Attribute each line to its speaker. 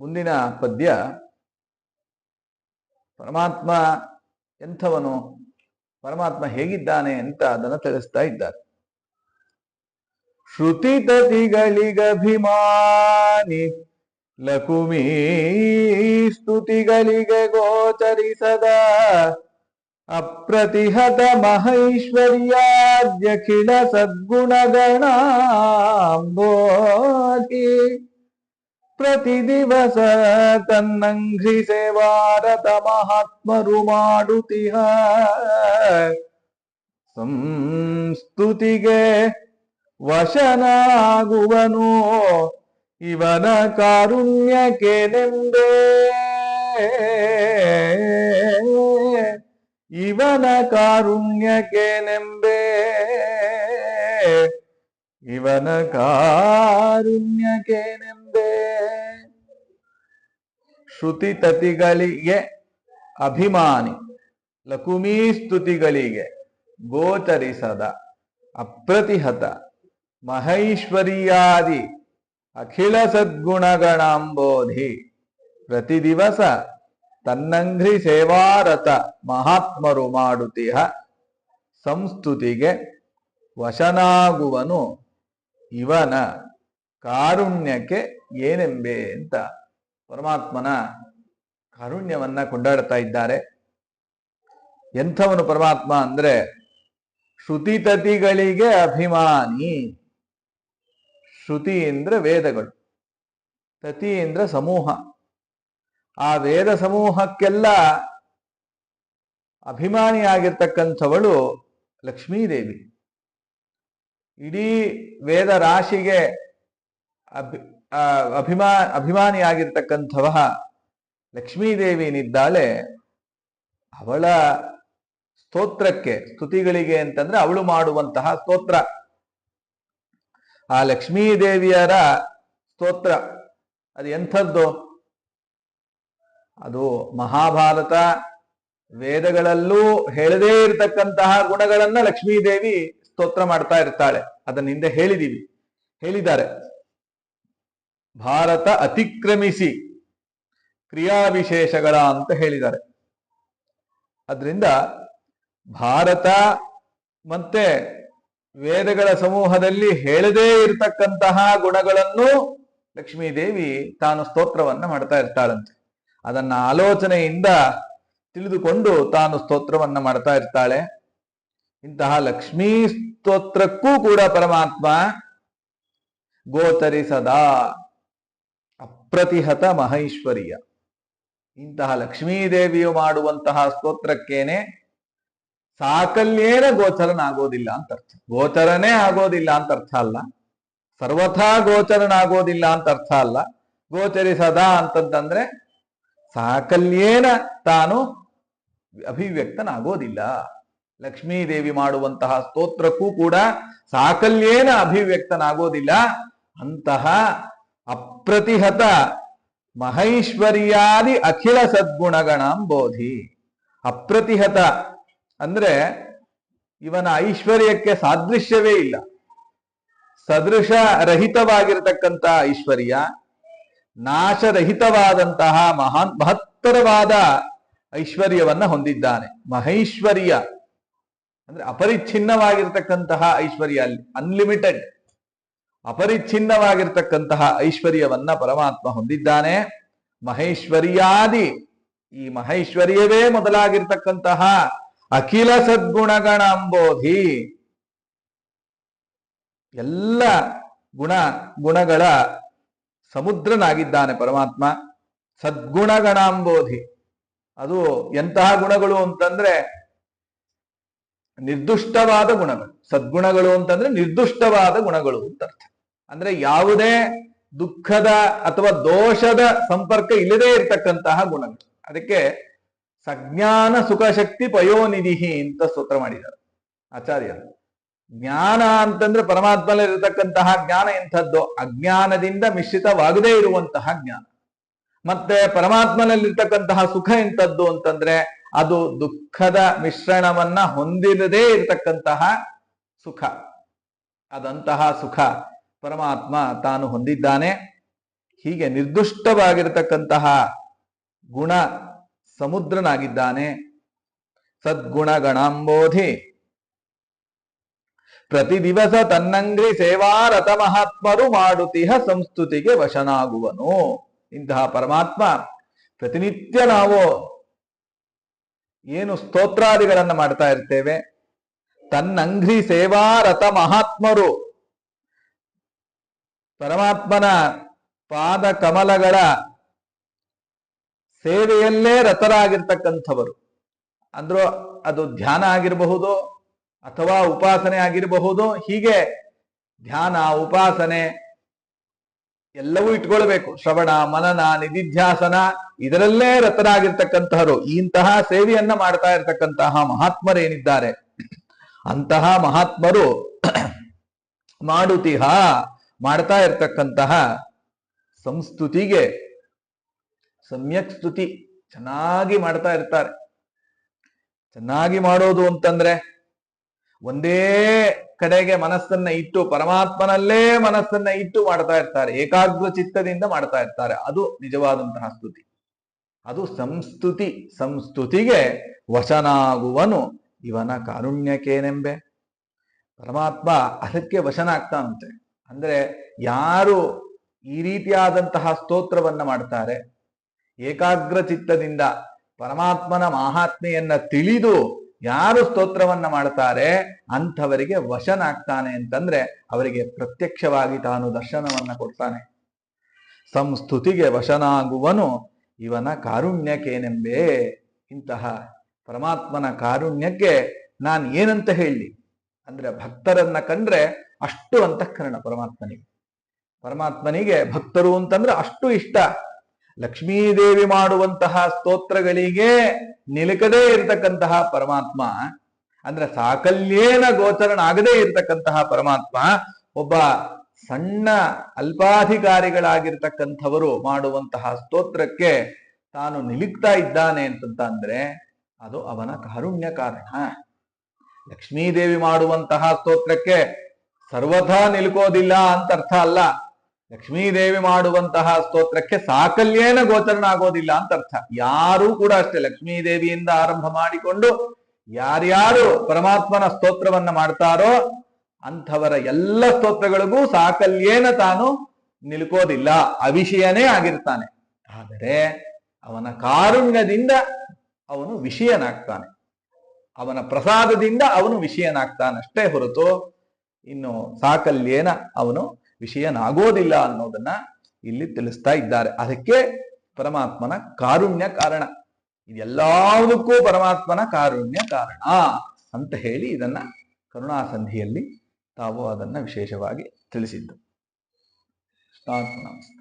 Speaker 1: ಮುಂದಿನ ಪದ್ಯ, ಪರಮಾತ್ಮ ಎಂಥವನು, ಪರಮಾತ್ಮ ಹೇಗಿದ್ದಾನೆ ಅಂತ ಅದನ್ನು ತಿಳಿಸ್ತಾ ಇದ್ದಾರೆ. ಶ್ರುತಿತತಿಗಳಿಗಭಿಮಾನಿ ಲಕುಮೀ ಸ್ತುತಿಗಳಿಗೆ ಗೋಚರಿಸದ, ಅಪ್ರತಿಹತ ಮಹೈಶ್ವರ್ಯಾದ್ಯಖಿಲ ಸದ್ಗುಣಗಣಾಂಬೋಧಿ ಪ್ರತಿ ದಿವಸ ತನ್ನಂಘ್ರಿ ಸೇವಾರತ ಮಹಾತ್ಮರು ಮಾಡುತ್ತಿಹ ಸಂಸ್ತುತಿಗೆ ವಶನಾಗುವನು, ಇವನ ಕಾರುಣ್ಯಕ್ಕೆ ನೆಂಬೆ ಇವನ ಕಾರುಣ್ಯಕ್ಕೆ ನೆಂಬೆ ಇವನ ಕಾರುಣ್ಯಕ್ಕೆ ನೆಂಬೆ ಶ್ರುತಿ ತತಿಗಳಿಗೆ ಅಭಿಮಾನಿ. ಲಕುಮೀ ಸ್ತುತಿಗಳಿಗೆ ಗೋಚರಿಸದ ಅಪ್ರತಿಹತ ಮಹೈಶ್ವರ್ಯಾದಿ ಅಖಿಲ ಸದ್ಗುಣಗಣಾಂಬೋಧಿ. ಪ್ರತಿ ದಿವಸ ತನ್ನಂಘ್ರಿ ಸೇವಾರತ ಮಹಾತ್ಮರು ಮಾಡುತ್ತಿಹ ಸಂಸ್ತುತಿಗೆ ವಶನಾಗುವನು ಇವನ ಕಾರುಣ್ಯಕ್ಕೆ ಏನೆಂಬೆ ಅಂತ ಪರಮಾತ್ಮನ ಕಾರುಣ್ಯವನ್ನ ಕೊಂಡಾಡ್ತಾ ಇದ್ದಾರೆ. ಎಂಥವನು ಪರಮಾತ್ಮ ಅಂದ್ರೆ ಶ್ರುತಿತತಿಗಳಿಗೆ ಅಭಿಮಾನಿ. ಶ್ರುತಿ ಅಂದ್ರೆ ವೇದಗಳು. ತತಿ ಅಂದ್ರೆ ಸಮೂಹ. ಆ ವೇದ ಸಮೂಹಕ್ಕೆಲ್ಲ ಅಭಿಮಾನಿಯಾಗಿರ್ತಕ್ಕಂಥವಳು ಲಕ್ಷ್ಮೀದೇವಿ. ಇಡೀ ವೇದ ರಾಶಿಗೆ ಅಭಿ ಅಭಿಮಾ ಅಭಿಮಾನಿಯಾಗಿರ್ತಕ್ಕಂಥವ ಲಕ್ಷ್ಮೀದೇವಿನಿದ್ದಾಳೆ ಅವಳ ಸ್ತೋತ್ರಕ್ಕೆ, ಸ್ತುತಿಗಳಿಗೆ ಅಂತಂದ್ರೆ ಅವಳು ಮಾಡುವಂತಹ ಸ್ತೋತ್ರ. ಆ ಲಕ್ಷ್ಮೀದೇವಿಯರ ಸ್ತೋತ್ರ, ಅದು ಎಂಥದ್ದು? ಅದು ಮಹಾಭಾರತ ವೇದಗಳಲ್ಲೂ ಹೇಳದೇ ಇರತಕ್ಕಂತಹ ಗುಣಗಳನ್ನ ಲಕ್ಷ್ಮೀದೇವಿ ಸ್ತೋತ್ರ ಮಾಡ್ತಾ ಇರ್ತಾಳೆ. ಅದನ್ನ ಹಿಂದೆ ಹೇಳಿದೀವಿ. ಹೇಳಿದ್ದಾರೆ. ಭಾರತ ಅತಿಕ್ರಮಿಸಿ ಕ್ರಿಯಾವಿಶೇಷಗಳ ಅಂತ ಹೇಳಿದ್ದಾರೆ. ಅದರಿಂದ ಭಾರತ ಮತ್ತೆ ವೇದಗಳ ಸಮೂಹದಲ್ಲಿ ಹೇಳದೇ ಇರತಕ್ಕಂತಹ ಗುಣಗಳನ್ನು ಲಕ್ಷ್ಮೀದೇವಿ ತಾನು ಸ್ತೋತ್ರವನ್ನ ಮಾಡ್ತಾ ಇರ್ತಾಳಂತೆ. ಅದನ್ನ ಆಲೋಚನೆಯಿಂದ ತಿಳಿದುಕೊಂಡು ತಾನು ಸ್ತೋತ್ರವನ್ನ ಮಾಡ್ತಾ ಇರ್ತಾಳೆ. ಇಂತಹ ಲಕ್ಷ್ಮೀ ಸ್ತೋತ್ರಕ್ಕೂ ಕೂಡ ಪರಮಾತ್ಮ ಗೋಚರಿಸದ. ಅಪ್ರತಿಹತ ಮಹೈಶ್ವರ್ಯ. ಇಂತಹ ಲಕ್ಷ್ಮೀದೇವಿಯು ಮಾಡುವಂತಹ ಸ್ತೋತ್ರಕ್ಕೇನೆ ಸಾಕಲ್ಯೇನ ಗೋಚರನಾಗೋದಿಲ್ಲ ಅಂತ ಅರ್ಥ ಗೋಚರನೇ ಆಗೋದಿಲ್ಲ ಅಂತ ಅರ್ಥ ಅಲ್ಲ. ಸರ್ವಥಾ ಗೋಚರನಾಗೋದಿಲ್ಲ ಅಂತ ಅರ್ಥ ಅಲ್ಲ ಗೋಚರಿಸದ ಅಂತಂತಂದ್ರೆ ಸಾಕಲ್ಯೇನ ತಾನು ಅಭಿವ್ಯಕ್ತನಾಗೋದಿಲ್ಲ. ಲಕ್ಷ್ಮೀದೇವಿ ಮಾಡುವಂತಹ ಸ್ತೋತ್ರಕ್ಕೂ ಕೂಡ ಸಾಕಲ್ಯೇನ ಅಭಿವ್ಯಕ್ತನಾಗೋದಿಲ್ಲ. ಅಂತಹ ಅಪ್ರತಿಹತ ಮಹೈಶ್ವರ್ಯಾದಿ ಅಖಿಲ ಸದ್ಗುಣಗಣಾಂಬೋಧಿ ಅಪ್ರತಿಹತ ಅಂದ್ರೆ ಇವನ ಐಶ್ವರ್ಯಕ್ಕೆ ಸಾದೃಶ್ಯವೇ ಇಲ್ಲ. ಸದೃಶ ರಹಿತವಾಗಿರತಕ್ಕಂತ ಐಶ್ವರ್ಯ, ನಾಶರಹಿತವಾದಂತಹ ಮಹಾನ್ ಮಹತ್ತರವಾದ ಐಶ್ವರ್ಯವನ್ನ ಹೊಂದಿದ್ದಾನೆ. ಮಹೈಶ್ವರ್ಯ ಅಂದ್ರೆ ಅಪರಿಚ್ಛಿನ್ನವಾಗಿರ್ತಕ್ಕಂತಹ ಐಶ್ವರ್ಯ ಅಲ್ಲಿ ಅನ್ಲಿಮಿಟೆಡ್ ಅಪರಿಚ್ಛಿನ್ನವಾಗಿರ್ತಕ್ಕಂತಹ ಐಶ್ವರ್ಯವನ್ನ ಪರಮಾತ್ಮ ಹೊಂದಿದ್ದಾನೆ. ಮಹೇಶ್ವರ್ಯಾದಿ, ಈ ಮಹೇಶ್ವರ್ಯವೇ ಮೊದಲಾಗಿರ್ತಕ್ಕಂತಹ ಅಖಿಲ ಸದ್ಗುಣಗಣ ಅಂಬೋಧಿ ಎಲ್ಲ ಗುಣ, ಗುಣಗಳ ಸಮುದ್ರನಾಗಿದ್ದಾನೆ ಪರಮಾತ್ಮ. ಸದ್ಗುಣಗಣಾಂಬೋಧಿ. ಅದು ಎಂತಹ ಗುಣಗಳು ಅಂತಂದ್ರೆ ನಿರ್ದುಷ್ಟವಾದ ಗುಣಗಳು. ಸದ್ಗುಣಗಳು ಅಂತಂದ್ರೆ ನಿರ್ದುಷ್ಟವಾದ ಗುಣಗಳು ಅಂತ ಅರ್ಥ. ಅಂದ್ರೆ ಯಾವುದೇ ದುಃಖದ ಅಥವಾ ದೋಷದ ಸಂಪರ್ಕ ಇಲ್ಲದೆ ಇರತಕ್ಕಂತಹ ಗುಣಗಳು. ಅದಕ್ಕೆ ಸಜ್ಞಾನ ಸುಖಶಕ್ತಿ ಪಯೋನಿಧಿ ಅಂತ ಸ್ತೋತ್ರ ಮಾಡಿದ್ದಾರೆ. ಆಚಾರ್ಯ ಜ್ಞಾನ ಅಂತಂದ್ರೆ ಪರಮಾತ್ಮನಲ್ಲಿರತಕ್ಕಂತಹ ಜ್ಞಾನ ಎಂಥದ್ದು? ಅಜ್ಞಾನದಿಂದ ಮಿಶ್ರಿತವಾಗದೇ ಇರುವಂತಹ ಜ್ಞಾನ. ಮತ್ತೆ ಪರಮಾತ್ಮನಲ್ಲಿರ್ತಕ್ಕಂತಹ ಸುಖ ಎಂಥದ್ದು ಅಂತಂದ್ರೆ ಅದು ದುಃಖದ ಮಿಶ್ರಣವನ್ನ ಹೊಂದಿರದೇ ಇರತಕ್ಕಂತಹ ಸುಖ. ಅದಂತಹ ಸುಖ. ಪರಮಾತ್ಮ ತಾನು ಹೊಂದಿದ್ದಾನೆ. ಹೀಗೆ ನಿರ್ದುಷ್ಟವಾಗಿರತಕ್ಕಂತಹ ಗುಣ ಸಮುದ್ರನಾಗಿದ್ದಾನೆ. ಸದ್ಗುಣ ಗಣಾಂಬೋಧಿ ಪ್ರತಿ ದಿವಸ ತನ್ನಂಗ್ರಿ ಸೇವಾರತ ಮಹಾತ್ಮರು ಮಾಡುತ್ತಿಹ ಸಂಸ್ತುತಿಗೆ ವಶನಾಗುವನು. ಇಂತಹ ಪರಮಾತ್ಮ ಪ್ರತಿನಿತ್ಯ ನಾವು ಏನು ಸ್ತೋತ್ರಾದಿಗಳನ್ನು ಮಾಡ್ತಾ ಇರ್ತೇವೆ? ತನ್ನಂಘ್ರಿ ಸೇವಾರತ ಮಹಾತ್ಮರು. ಪರಮಾತ್ಮನ ಪಾದ ಕಮಲಗಳ ಸೇವೆಯಲ್ಲೇ ರಥರಾಗಿರ್ತಕ್ಕಂಥವರು. ಅಂದ್ರೂ ಅದು ಧ್ಯಾನ ಆಗಿರಬಹುದು ಅಥವಾ ಉಪಾಸನೆ ಆಗಿರಬಹುದು. ಹೀಗೆ ಧ್ಯಾನ, ಉಪಾಸನೆ ಎಲ್ಲವೂ ಇಟ್ಕೊಳ್ಬೇಕು. ಶ್ರವಣ, ಮನನ, ನಿಧಿಧ್ಯಾಸನ, ಇದರಲ್ಲೇ ರತರಾಗಿರ್ತಕ್ಕಂತಹರು. ಇಂತಹ ಸೇವೆಯನ್ನ ಮಾಡ್ತಾ ಇರತಕ್ಕಂತಹ ಮಹಾತ್ಮರೇನಿದ್ದಾರೆ ಅಂತಹ ಮಹಾತ್ಮರು ಮಾಡುತಿಹ, ಮಾಡ್ತಾ ಇರ್ತಕ್ಕಂತಹ ಸಂಸ್ತುತಿಗೆ ಸಮ್ಯಕ್ ಸ್ತುತಿ. ಚೆನ್ನಾಗಿ ಮಾಡ್ತಾ ಇರ್ತಾರೆ. ಚೆನ್ನಾಗಿ ಮಾಡೋದು ಅಂತಂದ್ರೆ ಒಂದೇ ಕಡೆಗೆ ಮನಸ್ಸನ್ನ ಇಟ್ಟು ಪರಮಾತ್ಮನಲ್ಲೇ ಮನಸ್ಸನ್ನ ಇಟ್ಟು ಮಾಡ್ತಾ ಇರ್ತಾರೆ, ಏಕಾಗ್ರ ಚಿತ್ತದಿಂದ ಮಾಡ್ತಾ ಇರ್ತಾರೆ. ಅದು ನಿಜವಾದಂತಹ ಸ್ತುತಿ. ಅದು ಸಂಸ್ತುತಿ, ಸಂಸ್ತುತಿಗೆ ವಶನಾಗುವನು ಇವನ ಕಾರುಣ್ಯಕ್ಕೇನೆಂಬೆ? ಪರಮಾತ್ಮ ಅದಕ್ಕೆ ವಶನ ವಶನಾಗ್ತಾನಂತೆ. ಅಂದ್ರೆ ಯಾರು ಈ ರೀತಿಯಾದಂತಹ ಸ್ತೋತ್ರವನ್ನ ಮಾಡ್ತಾರೆ, ಏಕಾಗ್ರ ಚಿತ್ತದಿಂದ ಪರಮಾತ್ಮನ ಮಹಾತ್ಮೆಯನ್ನ ತಿಳಿದು ಯಾರು ಸ್ತೋತ್ರವನ್ನ ಮಾಡ್ತಾರೆ ಅಂಥವರಿಗೆ ವಶನಾಗ್ತಾನೆ ಅಂತಂದ್ರೆ ಅವರಿಗೆ ಪ್ರತ್ಯಕ್ಷವಾಗಿ ತಾನು ದರ್ಶನವನ್ನ ಕೊಡ್ತಾನೆ. ಸಂಸ್ತುತಿಗೆ ವಶನಾಗುವನು ಇವನ ಕಾರುಣ್ಯಕ್ಕೇನೆಂಬೇ? ಇಂತಹ ಪರಮಾತ್ಮನ ಕಾರುಣ್ಯಕ್ಕೆ ನಾನು ಏನಂತ ಹೇಳಿ? ಅಂದ್ರೆ ಭಕ್ತರನ್ನ ಕಂಡ್ರೆ ಅಷ್ಟು ಅಂತಃಕರಣ ಪರಮಾತ್ಮನಿಗೆ. ಪರಮಾತ್ಮನಿಗೆ ಭಕ್ತರು ಅಂತಂದ್ರೆ ಅಷ್ಟು ಇಷ್ಟ. ಲಕ್ಷ್ಮೀದೇವಿ ಮಾಡುವಂತಹ ಸ್ತೋತ್ರಗಳಿಗೆ ನಿಲುಕದೇ ಇರತಕ್ಕಂತಹ ಪರಮಾತ್ಮ, ಅಂದ್ರೆ ಸಾಕಲ್ಯೇನ ಗೋಚರನಾಗದೇ ಇರತಕ್ಕಂತಹ ಪರಮಾತ್ಮ, ಒಬ್ಬ ಸಣ್ಣ ಅಲ್ಪಾಧಿಕಾರಿಗಳಾಗಿರ್ತಕ್ಕಂಥವರು ಮಾಡುವಂತಹ ಸ್ತೋತ್ರಕ್ಕೆ ತಾನು ನಿಲುಕ್ತಾ ಇದ್ದಾನೆ ಅಂತಂತ ಅಂದ್ರೆ ಅದು ಅವನ ಕಾರುಣ್ಯ ಕಾರಣ. ಲಕ್ಷ್ಮೀದೇವಿ ಮಾಡುವಂತಹ ಸ್ತೋತ್ರಕ್ಕೆ ಸರ್ವಥಾ ನಿಲ್ಕೋದಿಲ್ಲ ಅಂತ ಅರ್ಥ ಅಲ್ಲ. ಲಕ್ಷ್ಮೀದೇವಿ ಮಾಡುವಂತಹ ಸ್ತೋತ್ರಕ್ಕೆ ಸಾಕಲ್ಯೇನ ಗೋಚರಣ ಆಗೋದಿಲ್ಲ ಅಂತ ಅರ್ಥ. ಯಾರೂ ಕೂಡ ಅಷ್ಟೇ ಲಕ್ಷ್ಮೀದೇವಿಯಿಂದ ಆರಂಭ ಮಾಡಿಕೊಂಡು ಯಾರ್ಯಾರು ಪರಮಾತ್ಮನ ಸ್ತೋತ್ರವನ್ನ ಮಾಡ್ತಾರೋ ಅಂಥವರ ಎಲ್ಲ ಸ್ತೋತ್ರಗಳಿಗೂ ಸಾಕಲ್ಯೇನ ತಾನು ನಿಲ್ಕೋದಿಲ್ಲ. ಅವಿಷಯನೇ ಆಗಿರ್ತಾನೆ. ಆದರೆ ಅವನ ಕಾರುಣ್ಯದಿಂದ ಅವನು ವಿಷಯನಾಗ್ತಾನೆ. ಅವನ ಪ್ರಸಾದದಿಂದ ಅವನು ವಿಷಯನಾಗ್ತಾನಷ್ಟೇ ಹೊರತು ಇನ್ನು ಸಾಕಲ್ಯೇನ ಅವನು ವಿಷಯನಾಗೋದಿಲ್ಲ ಅನ್ನೋದನ್ನ ಇಲ್ಲಿ ತಿಳಿಸ್ತಾ ಇದ್ದಾರೆ. ಅದಕ್ಕೆ ಪರಮಾತ್ಮನ ಕಾರುಣ್ಯ ಕಾರಣ. ಇದೆಲ್ಲದಕ್ಕೂ ಪರಮಾತ್ಮನ ಕಾರುಣ್ಯ ಕಾರಣ ಅಂತ ಹೇಳಿ ಇದನ್ನ ಕರುಣಾಸಂಧಿಯಲ್ಲಿ ತಾವು ಅದನ್ನ ವಿಶೇಷವಾಗಿ ತಿಳಿಸಿದ್ದು. ಕೃಷ್ಣಾರ್ಪಣ